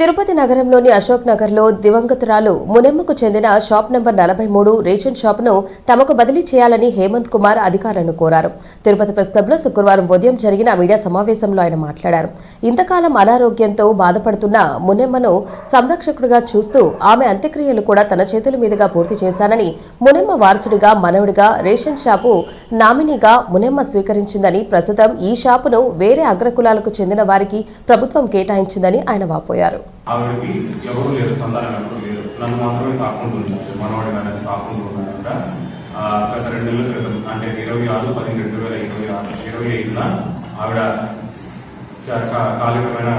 తిరుపతి నగరంలోని అశోక్ నగర్లో దివంగతురాలు మునెమ్మకు చెందిన షాప్ నంబర్ నలభై మూడు రేషన్ షాపును తమకు బదిలీ చేయాలని హేమంత్ కుమార్ అధికారులను కోరారు. తిరుపతి ప్రెస్ క్లబ్లో శుక్రవారం ఉదయం జరిగిన మీడియా సమావేశంలో ఆయన మాట్లాడారు. ఇంతకాలం అనారోగ్యంతో బాధపడుతున్న మునెమ్మను సంరక్షకుడిగా చూస్తూ ఆమె అంత్యక్రియలు కూడా తన చేతుల మీదుగా పూర్తి చేశానని మునెమ్మ వారసుడిగా మనవుడిగా రేషన్ షాపు నామినీగా మునెమ్మ స్వీకరించిందని ప్రస్తుతం ఈ షాపును వేరే అగ్రకులాలకు చెందిన వారికి ప్రభుత్వం కేటాయించిందని ఆయన వాపోయారు. ఆవిడకి ఎవరు లేరు సంతానం ఎవరు లేరు. నన్ను మాత్రమే సాకుంటుంది మనవాడి కానీ సాకుంటున్నారంట గత రెండు నెలల క్రితం అంటే ఇరవై ఆరు పది రెండు వేల ఇరవై ఆరు ఇరవై ఐదున ఆవిడ కా- కాలికమైన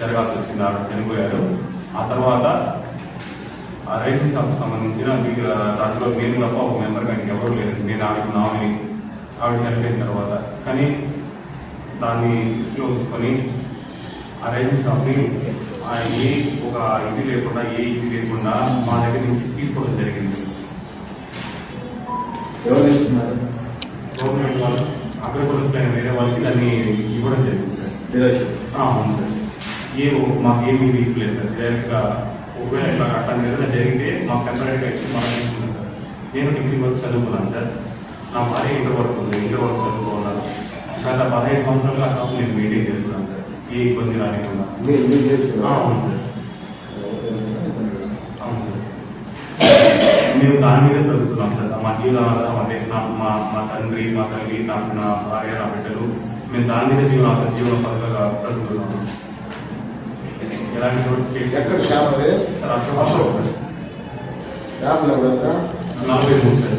జరగాల్సి వచ్చింది. ఆవిడ చనిపోయారు. ఆ తర్వాత ఆ రైతు షాప్ సంబంధించిన దాంట్లో నేను తప్ప ఒక మెంబర్ కానీ ఎవరు లేరు. నేను ఆవిడ నామిని ఆవిడ చనిపోయిన తర్వాత. కానీ దాన్ని దృష్టిలో ఉంచుకొని ఆ రైతు షాప్ని ఏ ఒక ఇది లేకుండా ఏ ఇది లేకుండా మా దగ్గర నుంచి తీసుకోవడం జరిగింది. గవర్నమెంట్ వాళ్ళు అగ్రకులస్తులైన వేరే వాళ్ళకి దాన్ని ఇవ్వడం జరిగింది సార్. అవును సార్. ఏ మాకు ఏమీ వీక్ లేదు సార్. డైరెక్ట్గా ఒకవేళ ఇట్లా అట్లా ఏదైనా జరిగితే మాకు టెంపరీగా ఇచ్చి మనం తీసుకున్నాం సార్. నేను డిగ్రీ వరకు చదువుకున్నాను సార్. నా భార్య ఇంటర్ వరకు ఉంది ఇంటర్ వరకు చదువుకున్నాను గత పదహైదు సంవత్సరాలుగా షాప్ నేను మెయింటైన్ చేస్తున్నాను సార్. ఏ ఇబ్బంది మీరు మీరు చేస్తున్నారు అవును సార్. మేము దాని మీద బ్రతుకుతున్నాం సార్ మా జీవనాధారం అదే? నా మా మా తండ్రి మా తల్లి నా నా భార్య నా బిడ్డలు మేము దాని మీద జీవన జీవన పథకాలుగా బ్రతుకుతున్నాము ఎలాంటి ఎక్కడ షాప్ అది నలభై మూడు సార్.